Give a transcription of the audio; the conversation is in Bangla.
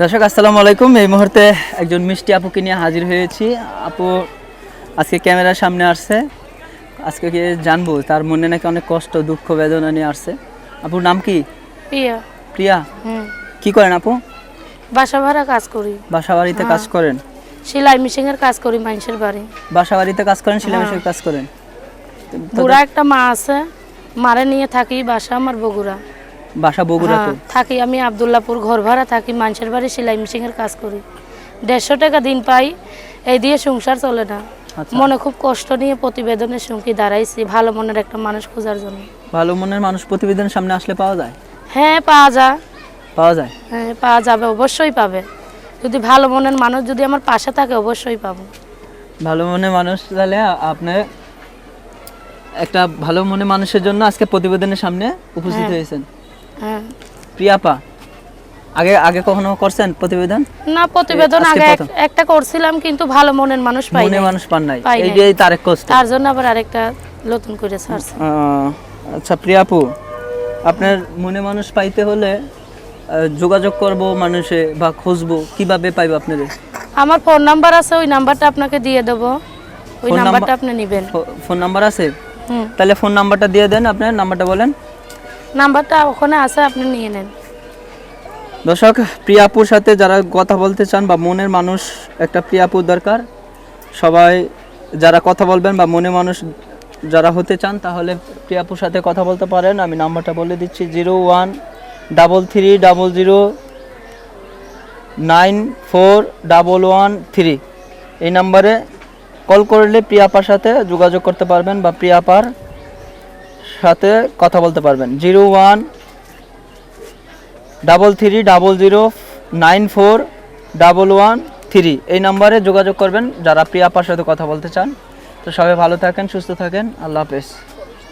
দর্শক আসসালামু আলাইকুম। এই মুহূর্তে একজন মিষ্টি আপুকে নিয়ে হাজির হয়েছি। আপু আজকে ক্যামেরার সামনে আসছে। আজকে কি জানব তার মনে নাকি অনেক কষ্ট দুঃখ বেদনা নিয়ে আসছে। আপুর নাম কি? প্রিয়া। প্রিয়া? হুম। কি করেন আপু? বাসা ভাড়া কাজ করি। বাসা বাড়িতে কাজ করেন? সেলাই মেশিন এর কাজ করি মানুষের বাড়ি। বাসা বাড়িতে কাজ করেন সিলেবাসের কাজ করেন? বুড়া একটা মা আছে। মারে নিয়ে থাকি বাসা আমার বগুড়া। বাসা বগুড়াতে? হ্যাঁ, থাকি আমি আবদুল্লাপুর ঘর ভাড়া থাকি মানুষের বাড়ি সেলাই মেশিন এর কাজ করি। দেড়শো টাকা দিন পাই এই দিয়ে সংসার চলে না। আচ্ছা। মনে খুব কষ্ট নিয়ে প্রতিবেদনের সঙ্গে দাঁড়াইছি ভালো মনের একটা মানুষ খোঁজার জন্য। ভালো মনের মানুষ প্রতিবেদনের সামনে আসলে পাওয়া যায়? হ্যাঁ পাওয়া যায়। পাওয়া যায়? হ্যাঁ পাওয়া যাবে অবশ্যই পাবে। যদি ভালো মনের মানুষ যদি আমার পাশে থাকে অবশ্যই পাবো। ভালো মনের মানুষ তাহলে আপনি একটা ভালো মনে মানুষের জন্য আজকে প্রতিবেদনের সামনে উপস্থিত হ্যাঁ। হয়েছেন। হ্যাঁ। প্রিয়াপা আগে আগে কখনো করছেন প্রতিবেদন? না প্রতিবেদন আগে একটা করছিলাম কিন্তু ভালো মনের মানুষ পাই মনে নাই। মানুষ পান নাই। এই যে তারেক কষ্ট তার জন্য আবার আরেকটা নতুন করে ছাড়ছে। আচ্ছা প্রিয়াপু আপনার মনে মানুষ পাইতে হলে যোগাযোগ করব মানুষে বা খুঁজবো কীভাবে পাইব আপনাদের? আমার ফোন নাম্বার আছে ওই নাম্বারটা আপনাকে দিয়ে দেবো। ওই নাম্বারটা আপনি নেবেন। ফোন নাম্বার আছে? তাহলে ফোন নাম্বারটা দিয়ে দেন আপনার নাম্বারটা বলেন। নাম্বারটা ওখানে আছে, আপনি নিয়ে নেন। দর্শক, প্রিয়াপুর সাথে যারা কথা বলতে চান বা মনের মানুষ, একটা প্রিয়াপুর দরকার। সবাই যারা কথা বলবেন বা মনে মানুষ যারা হতে চান, তাহলে প্রিয়াপুর সাথে কথা বলতে পারেন। আমি নাম্বারটা বলে দিচ্ছি, zero one double three double zero nine four double one three. এই নাম্বারে কল করলে প্রিয়াপার সাথে যোগাযোগ করতে পারবেন বা প্রিয়াপার সাথে কথা বলতে পারবেন। Zero one double three double zero nine four double one three. এই নাম্বারে যোগাযোগ করবেন যারা প্রিয়াপার সাথে কথা বলতে চান। তো সবাই ভালো থাকেন, সুস্থ থাকেন। আল্লাহ হাফেজ।